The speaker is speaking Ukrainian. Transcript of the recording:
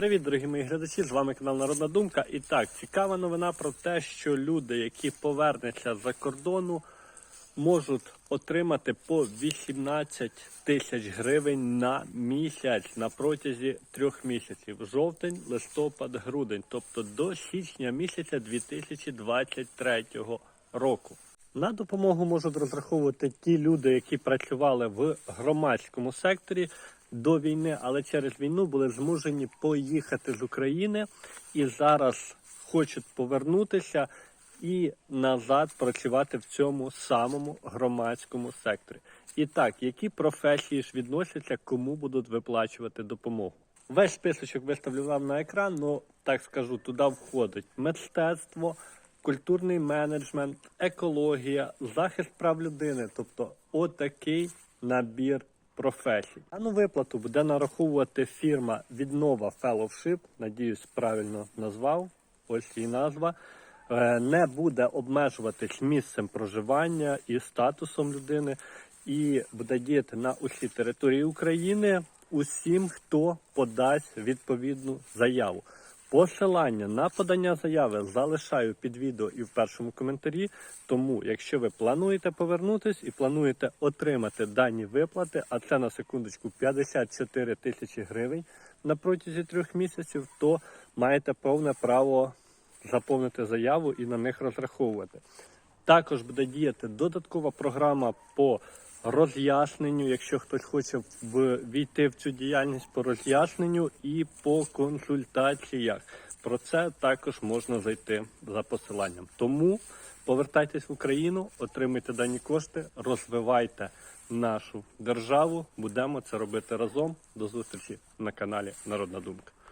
Привіт, дорогі мої глядачі! З вами канал Народна Думка. І так, цікава новина про те, що люди, які повернуться за кордону, можуть отримати по 18 тисяч гривень на місяць на протязі трьох місяців: жовтень, листопад, грудень, тобто до січня місяця 2023 року. На допомогу можуть розраховувати ті люди, які працювали в громадському секторі до війни, але через війну були змушені поїхати з України і зараз хочуть повернутися і назад працювати в цьому самому громадському секторі. І так, які професії ж відносяться, кому будуть виплачувати допомогу? Весь списочок виставлю вам на екран, ну так скажу, туди входить мистецтво, культурний менеджмент, екологія, захист прав людини, тобто отакий набір професій. Дану виплату буде нараховувати фірма Віднова Fellowship, надіюсь, правильно назвав. Ось її назва. Е, Не буде обмежуватись місцем проживання і статусом людини, і буде діяти на усій території України усім, хто подасть відповідну заяву. Посилання на подання заяви залишаю під відео і в першому коментарі. Тому, якщо ви плануєте повернутись і плануєте отримати дані виплати, а це на секундочку 54 тисячі гривень на протязі трьох місяців, то маєте повне право заповнити заяву і на них розраховувати. Також буде діяти додаткова програма по роз'ясненню, якщо хтось хоче війти в цю діяльність по роз'ясненню і по консультаціях. Про це також можна зайти за посиланням. Тому повертайтесь в Україну, отримуйте дані кошти, розвивайте нашу державу. Будемо це робити разом. До зустрічі на каналі Народна Думка.